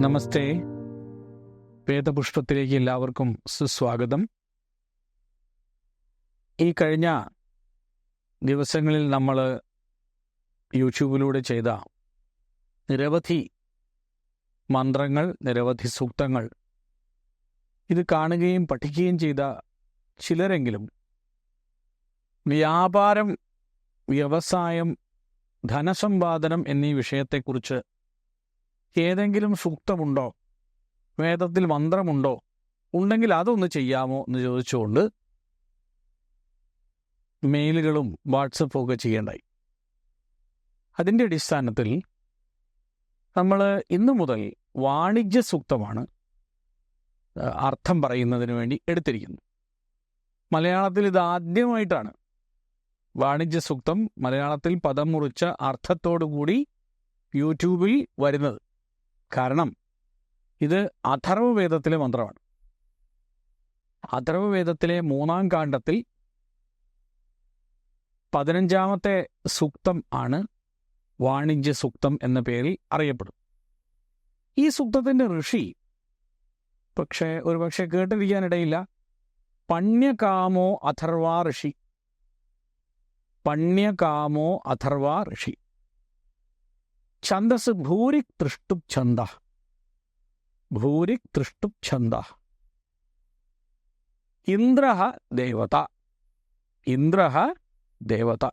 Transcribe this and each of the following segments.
നമസ്തേ. വേദപുഷ്പത്തിലേക്ക് എല്ലാവർക്കും സുസ്വാഗതം. ഈ കഴിഞ്ഞ ദിവസങ്ങളിൽ നമ്മൾ യൂട്യൂബിലൂടെ ചെയ്ത നിരവധി മന്ത്രങ്ങൾ നിരവധി സൂക്തങ്ങൾ ഇത് കാണുകയും പഠിക്കുകയും ചെയ്ത ചിലരെങ്കിലും വ്യാപാരം വ്യവസായം ധനസമ്പാദനം എന്നീ വിഷയത്തെക്കുറിച്ച് ഏതെങ്കിലും സൂക്തമുണ്ടോ? വേദത്തിൽ മന്ത്രമുണ്ടോ? ഉണ്ടെങ്കിൽ അതൊന്ന് ചെയ്യാമോ എന്ന് ചോദിച്ചുകൊണ്ട് മെയിലുകളും വാട്സപ്പും ഒക്കെ ചെയ്യേണ്ടായി. അതിന്റെ അടിസ്ഥാനത്തിൽ നമ്മൾ ഇന്നു മുതൽ വാണിജ്യ സൂക്തമാണ് അർത്ഥം പറയുന്നതിന് വേണ്ടി എടുത്തിരിക്കുന്നത് മലയാളത്തിൽ ഇത് ആദ്യമായിട്ടാണ്. വാണിജ്യ സൂക്തം മലയാളത്തിൽ പദം മുറിച്ച അർത്ഥത്തോടു കൂടി യൂട്യൂബിൽ വരുന്നത്. കാരണം ഇത് അഥർവവേദത്തിലെ മന്ത്രമാണ്. അഥർവവേദത്തിലെ മൂന്നാം കാണ്ഡത്തിൽ പതിനഞ്ചാമത്തെ സൂക്തം ആണ് വാണിജ്യ സൂക്തം എന്ന പേരിൽ അറിയപ്പെടും ഈ സൂക്തത്തിന്റെ ഋഷി പക്ഷേ ഒരു പക്ഷേ കേട്ടിരിക്കാനിടയില്ല. പണ്യകാമോ അഥർവാ ഋഷി. പണ്യകാമോ അഥർവാ ഋഷി. ഛന്ദസ് ഭൂരിക് തൃഷ്ടുപ് ഛന്ദ. ഭൂരിക് തൃഷ്ടുപ് ഛന്ദ. ഇന്ദ്ര ദേവത. ഇന്ദ്ര ദേവത.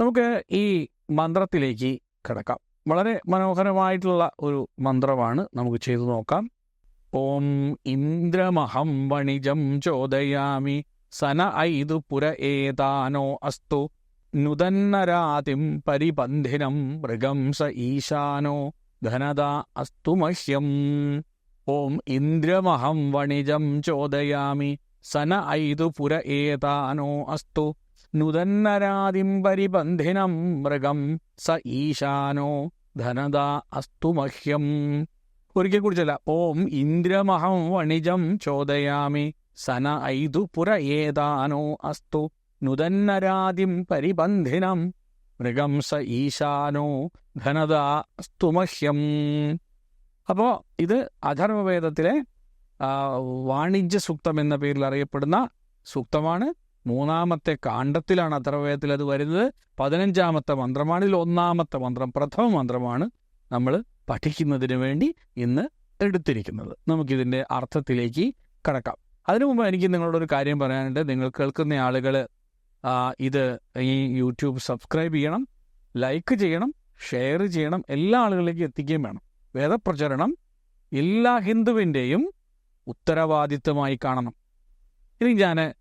നമുക്ക് ഈ മന്ത്രത്തിലേക്ക് കിടക്കാം. വളരെ മനോഹരമായിട്ടുള്ള ഒരു മന്ത്രമാണ് നമുക്ക് ചെയ്തു നോക്കാം. ഓം ഇന്ദ്രമഹം വണിജം ചോദയാമി. സന ഐതു പുര ഏതാനോ അസ്തു. നുദന്നരാതിം പരിപന്ധിനം മൃഗം സ ഈശാനോ ധനദ അസ്തു മഹ്യം. ഓം ഇന്ദ്രമഹം വണിജം ചോദയാമി സന ഐതു പുര ഏതാനോ അസ്തു. നുതന്നരാതിം പരിബന്ധിനം മൃഗം സ ഈശാനോ ധനദ അസ്തു മഹ്യം. ഒരിക്കൽ കുറിച്ചല്ല ഓം ഇന്ദ്രമഹം വണിജം ചോദയാമി സന ഐതു പുര ഏതാനോ അസ്തു. നുദന്നരാതിം പരിബന്ധിനം മൃഗം സ ഈശാനോ ധനദ സ്തുമഹ്യം അപ്പോൾ ഇത് അഥർവവേദത്തിലെ വാണിജ്യ സൂക്തം എന്ന പേരിൽ അറിയപ്പെടുന്ന സൂക്തമാണ്. മൂന്നാമത്തെ കാണ്ഡത്തിലാണ് അഥർവവേദത്തിൽ അത് വരുന്നത്. പതിനഞ്ചാമത്തെ മന്ത്രമാണ്. ഇതിൽ ഒന്നാമത്തെ മന്ത്രം പ്രഥമ മന്ത്രമാണ് നമ്മൾ പഠിക്കുന്നതിന് വേണ്ടി ഇന്ന് എടുത്തിരിക്കുന്നത്. നമുക്കിതിന്റെ അർത്ഥത്തിലേക്ക് കടക്കാം. അതിനു മുമ്പ് എനിക്ക് നിങ്ങളോടൊരു കാര്യം പറയാനുണ്ട്. നിങ്ങൾ കേൾക്കുന്ന ആളുകൾ ഇത് ഈ യൂട്യൂബ് സബ്സ്ക്രൈബ് ചെയ്യണം ലൈക്ക് ചെയ്യണം ഷെയർ ചെയ്യണം എല്ലാ ആളുകളിലേക്കും എത്തിക്കുകയും വേണം. വേദപ്രചരണം എല്ലാ ഹിന്ദുവിന്റെയും ഉത്തരവാദിത്വമായി കാണണം. ഇനി ഞാൻ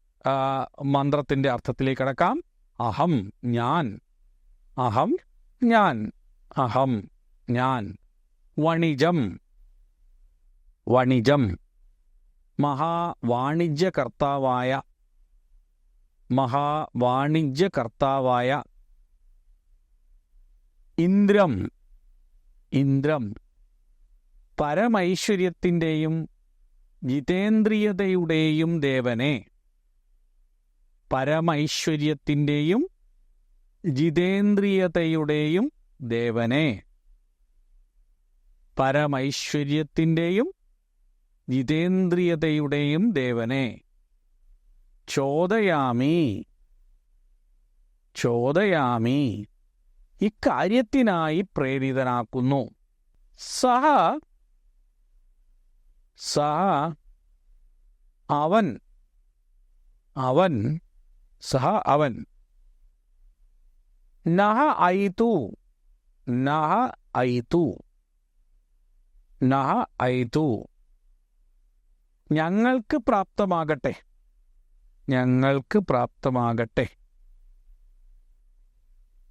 മന്ത്രത്തിന്റെ അർത്ഥത്തിലേക്ക് കടക്കാം. അഹം ഞാൻ അഹം ഞാൻ അഹം ഞാൻ വണിജം വണിജം മഹാവാണിജ്യകർത്താവായ മഹാവാണിജ്യകർത്താവായ ഇന്ദ്രം ഇന്ദ്രം പരമൈശ്വര്യത്തിന്റെയും ജിതേന്ദ്രിയതയുടെയും ദേവനെ പരമൈശ്വര്യത്തിന്റെയും ജിതേന്ദ്രിയതയുടെയും ദേവനെ പരമൈശ്വര്യത്തിന്റെയും ജിതേന്ദ്രിയതയുടെയും ദേവനെ ചോദയാമി. ചോദയാമി. ഇക്കാര്യത്തിനായി പ്രേരിതനാക്കുന്നു. സഹ സഹ അവൻ അവൻ സഹ അവൻ. നഹ ഐതു നഹ ഐതു നഹ ഐതു. ഞങ്ങൾക്ക് പ്രാപ്തമാകട്ടെ. ഞങ്ങൾക്ക് പ്രാപ്തമാകട്ടെ.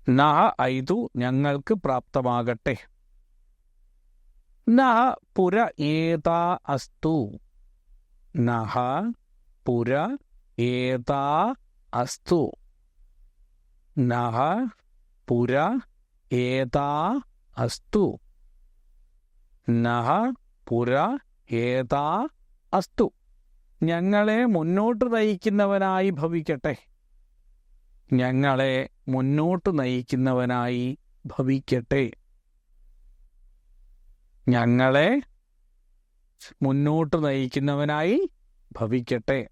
നഹ ഐതു ഞങ്ങൾക്ക് പ്രാപ്തമാകട്ടെ. നഹ പുര ഏതാ അസ്തു? നഹ പുര ഏതാ അസ്തു? നഹ പുര ഏതാ അസ്തു? നഹ പുര ഏതാ അസ്തു? ഞങ്ങളെ മുന്നോട്ട് നയിക്കുന്നവനായി ഭവിക്കട്ടെ. ഞങ്ങളെ മുന്നോട്ട് നയിക്കുന്നവനായി ഭവിക്കട്ടെ. ഞങ്ങളെ മുന്നോട്ട് നയിക്കുന്നവനായി ഭവിക്കട്ടെ.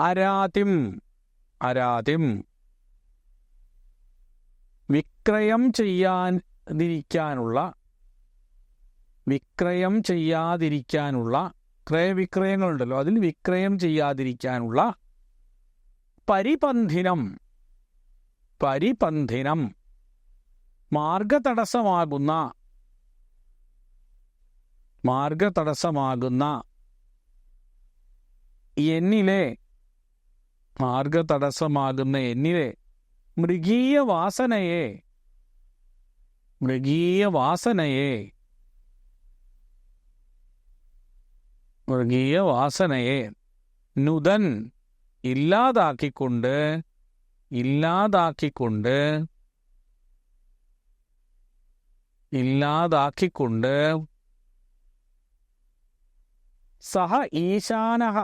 അരാതിം അരാതിം. വിക്രയം ചെയ്യാതിരിക്കാനുള്ള വിക്രയം ചെയ്യാതിരിക്കാനുള്ള ക്രയവിക്രയങ്ങളുണ്ടല്ലോ. അതിൽ വിക്രയം ചെയ്യാതിരിക്കാനുള്ള പരിപന്ധിനം. പരിപന്ധിനം. മാർഗതടസ്സമാകുന്ന. മാർഗതടസ്സമാകുന്ന എന്നിലെ മാർഗതടസ്സമാകുന്ന എന്നിലെ മൃഗീയ വാസനയെ മൃഗീയ വാസനയെ മൃഗീയ വാസനയെ നുതൻ ഇല്ലാതാക്കിക്കൊണ്ട് ഇല്ലാതാക്കിക്കൊണ്ട് ഇല്ലാതാക്കിക്കൊണ്ട് സഹ ഈശാനഹ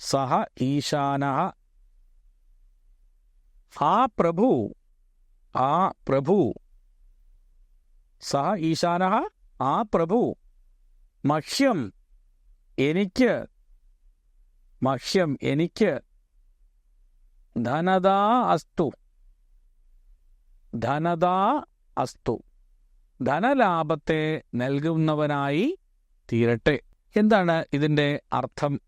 സഹ ഈശാനഹ. ആ പ്രഭു ആ പ്രഭു സഹ ഈശാനഹ ആ പ്രഭു മഹ്യം എനിക്ക് മഹ്യം എനിക്ക് ധനദാ അസ്തു. ധനദാ അസ്തു. ധനലാഭത്തെ നൽകുന്നവനായി തീരട്ടെ. എന്താണ് ഇതിന്റെ അർത്ഥം?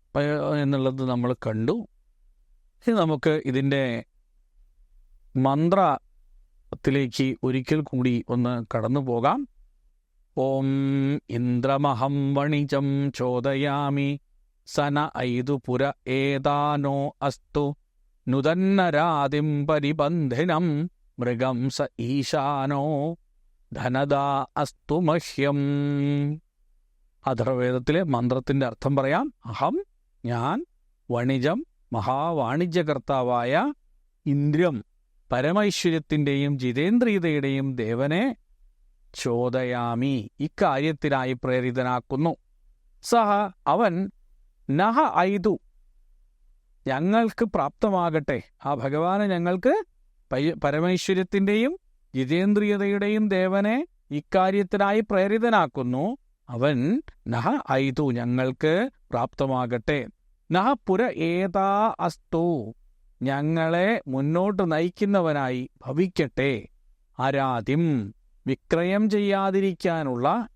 എന്നുള്ളത് നമ്മൾ കണ്ടു. ഇനി നമുക്ക് ഇതിന്റെ മന്ത്രത്തിലേക്ക് ഒരിക്കൽ കൂടി ഒന്ന് കടന്നു പോകാം. ഓം ഇന്ദ്രമഹം വണിജം ചോദയാമി സന ഐതു പുര ഏതാനോ അസ്തു നുതന്നരാതിം പരിബന്ധിനം മൃഗം സ ഈശാനോ ധനദാ അസ്തു മഹ്യം. അഥർവേദത്തിലെ മന്ത്രത്തിന്റെ അർത്ഥം പറയാം അഹം ഞാൻ വണിജം മഹാവാണിജ്യകർത്താവായ ഇന്ദ്രം പരമൈശ്വര്യത്തിന്റെയും ജിതേന്ദ്രിയതയുടെയും ദേവനെ ചോദയാമി. ഇക്കാര്യത്തിനായി പ്രേരിതനാക്കുന്നു. സഹ അവൻ നഹ ഐതു ഞങ്ങൾക്ക് പ്രാപ്തമാകട്ടെ. ആ ഭഗവാന് ഞങ്ങൾക്ക് പരമേശ്വര്യത്തിന്റെയും ജിതേന്ദ്രിയതയുടെയും ദേവനെ ഇക്കാര്യത്തിനായി പ്രേരിതനാക്കുന്നു. അവൻ നഹ ഐതു ഞങ്ങൾക്ക് പ്രാപ്തമാകട്ടെ. നഹ പുര ഏതാ അസ്തു ഞങ്ങളെ മുന്നോട്ട് നയിക്കുന്നവനായി ഭവിക്കട്ടെ. ആരാധ്യം വിക്രയം ചെയ്യാതിരിക്കാനുള്ള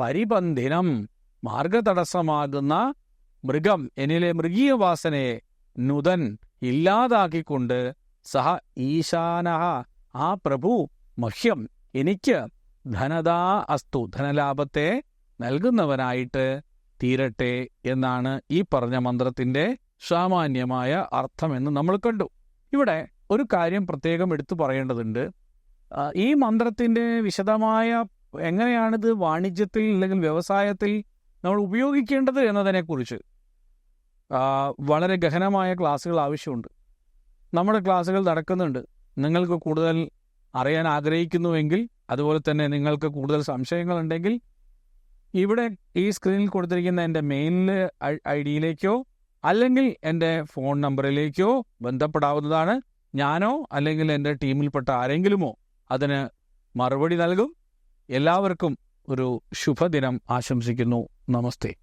പരിബന്ധിനം മാർഗതടസ്സമാകുന്ന മൃഗം എന്നിലെ മൃഗീയ വാസനയെ നുതൻ ഇല്ലാതാക്കിക്കൊണ്ട് സഹ ഈശാന ആ പ്രഭു മഹ്യം എനിക്ക് ധനദാ അസ്തു ധനലാഭത്തെ നൽകുന്നവനായിട്ട് തീരട്ടെ എന്നാണ് ഈ പറഞ്ഞ മന്ത്രത്തിന്റെ സാമാന്യമായ അർത്ഥമെന്ന് നമ്മൾ കണ്ടു. ഇവിടെ ഒരു കാര്യം പ്രത്യേകം എടുത്തു പറയേണ്ടതുണ്ട്. ഈ മന്ത്രത്തിന്റെ വിശദമായ എങ്ങനെയാണിത് വാണിജ്യത്തിൽ അല്ലെങ്കിൽ വ്യവസായത്തിൽ നമ്മൾ ഉപയോഗിക്കേണ്ടത് എന്നതിനെക്കുറിച്ച് വളരെ ഗഹനമായ ക്ലാസ്സുകൾ ആവശ്യമുണ്ട്. നമ്മുടെ ക്ലാസ്സുകൾ നടക്കുന്നുണ്ട്. നിങ്ങൾക്ക് കൂടുതൽ അറിയാൻ ആഗ്രഹിക്കുന്നുവെങ്കിൽ അതുപോലെ തന്നെ നിങ്ങൾക്ക് കൂടുതൽ സംശയങ്ങളുണ്ടെങ്കിൽ ഇവിടെ ഈ സ്ക്രീനിൽ കൊടുത്തിരിക്കുന്ന എന്റെ മെയിൽ ഐ ഡിയിലേക്കോ അല്ലെങ്കിൽ എന്റെ ഫോൺ നമ്പറിലേക്കോ ബന്ധപ്പെടാവുന്നതാണ് ഞാനോ അല്ലെങ്കിൽ എന്റെ ടീമിൽപ്പെട്ട ആരെങ്കിലുമോ. അതിന് മറുപടി നൽകും. എല്ലാവർക്കും ഒരു ശുഭദിനം ആശംസിക്കുന്നു. നമസ്തേ.